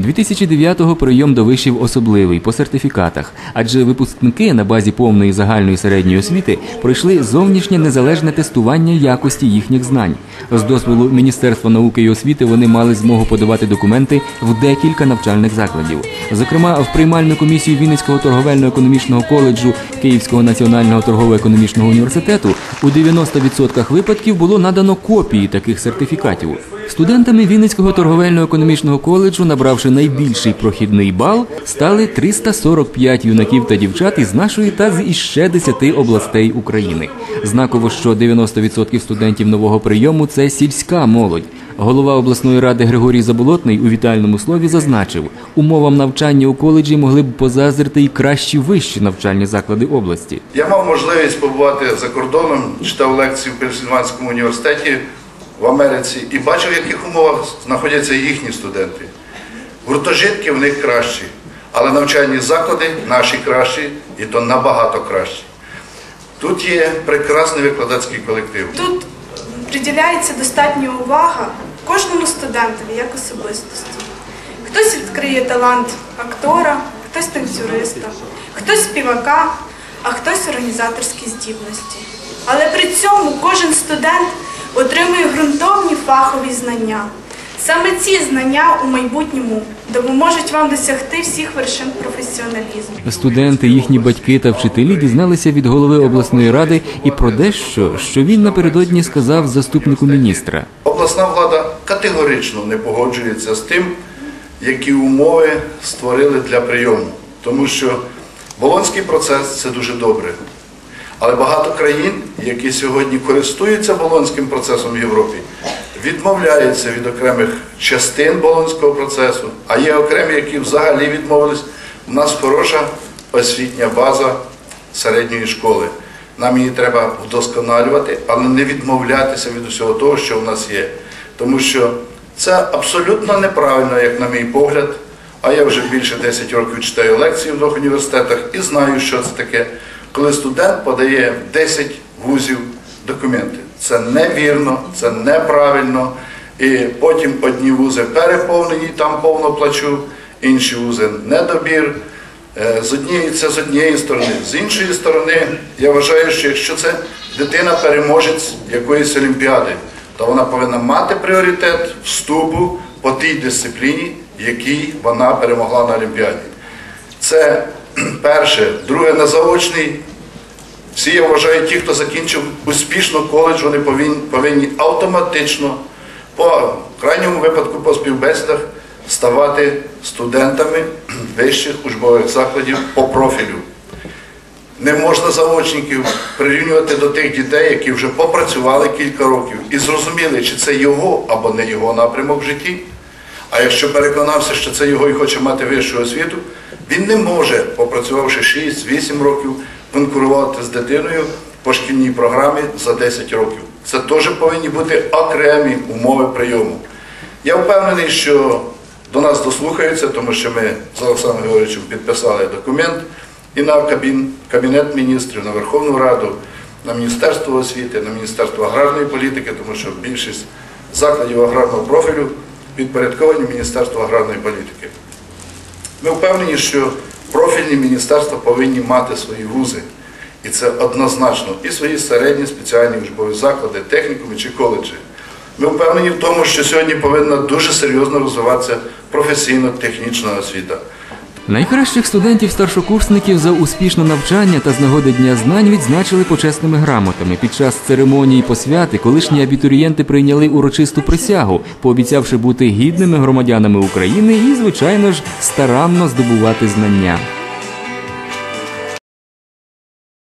2009-го прийом до вишів особливий по сертифікатах, адже випускники на базі повної загальної середньої освіти пройшли зовнішнє незалежне тестування якості їхніх знань. З дозволу Міністерства науки і освіти вони мали змогу подавати документи в декілька навчальних закладів. Зокрема, в приймальну комісію Вінницького торговельно-економічного коледжу Київського національного торгово-економічного університету у 90% випадків було надано копії таких сертифікатів. Студентами Вінницького торговельно-економічного коледжу, набравши найбільший прохідний бал, стали 345 юнаків та дівчат із нашої та з іще 10 областей України. Знаково, що 90% студентів нового прийому це сільська молодь. Голова обласної ради Григорій Заболотний у вітальному слові зазначив, умовам навчання у коледжі могли б позазрити й кращі вищі навчальні заклади області. Я мав можливість побувати за кордоном, читав лекції в Пенсільванському університеті в Америці і бачив, в яких умовах знаходяться їхні студенти. Гуртожитки в них кращі, але навчальні заклади наші кращі і то набагато кращі. Тут є прекрасний викладацький колектив. Тут приділяється достатня увага кожному студентові як особистості. Хтось відкриє талант актора, хтось танцюриста, хтось співака, а хтось організаторські здібності. Але при цьому кожен студент отримує ґрунтовні фахові знання. Саме ці знання у майбутньому допоможуть вам досягти всіх вершин професіоналізму. Студенти, їхні батьки та вчителі дізналися від голови обласної ради і про дещо, що він напередодні сказав заступнику міністра. Обласна влада категорично не погоджується з тим, які умови створили для прийому. Тому що Болонський процес це дуже добре. Але багато країн, які сьогодні користуються Болонським процесом в Європі, відмовляються від окремих частин Болонського процесу, а є окремі, які взагалі відмовились. У нас хороша освітня база середньої школи. Нам її треба вдосконалювати, але не відмовлятися від усього того, що в нас є. Тому що це абсолютно неправильно, як на мій погляд. А я вже більше 10 років читаю лекції в двох університетах і знаю, що це таке, коли студент подає 10 вузів документи. Це невірно, це неправильно. І потім одні вузи переповнені, там повно плачу, інші вузи недобір. Е, З однієї це з однієї сторони. З іншої сторони, я вважаю, що якщо це дитина переможець якоїсь олімпіади, то вона повинна мати пріоритет вступу по тій дисципліні, якій вона перемогла на Олімпіаді. Це перше. Друге, на заочний. Всі я вважаю, ті, хто закінчив успішно коледж, вони повинні, повинні автоматично, по крайньому випадку по співбесідах, ставати студентами вищих учбових закладів по профілю. Не можна заочників прирівнювати до тих дітей, які вже попрацювали кілька років і зрозуміли, чи це його або не його напрямок в житті. А якщо переконався, що це його і хоче мати вищу освіту, він не може, попрацювавши 6-8 років, конкурувати з дитиною по шкільній програмі за 10 років. Це теж повинні бути окремі умови прийому. Я впевнений, що до нас дослухаються, тому що ми з Олександром Георгійовичем підписали документ і на кабін, Кабінет міністрів, на Верховну Раду, на Міністерство освіти, на Міністерство аграрної політики, тому що більшість закладів аграрного профілю підпорядковані Міністерству аграрної політики. Ми впевнені, що профільні міністерства повинні мати свої вузи. І це однозначно і свої середні спеціальні учбові заклади, технікуми чи коледжі. Ми впевнені в тому, що сьогодні повинна дуже серйозно розвиватися професійно-технічна освіта. Найкращих студентів-старшокурсників за успішне навчання та з нагоди Дня знань відзначили почесними грамотами. Під час церемонії посвяти колишні абітурієнти прийняли урочисту присягу, пообіцявши бути гідними громадянами України і, звичайно ж, старанно здобувати знання.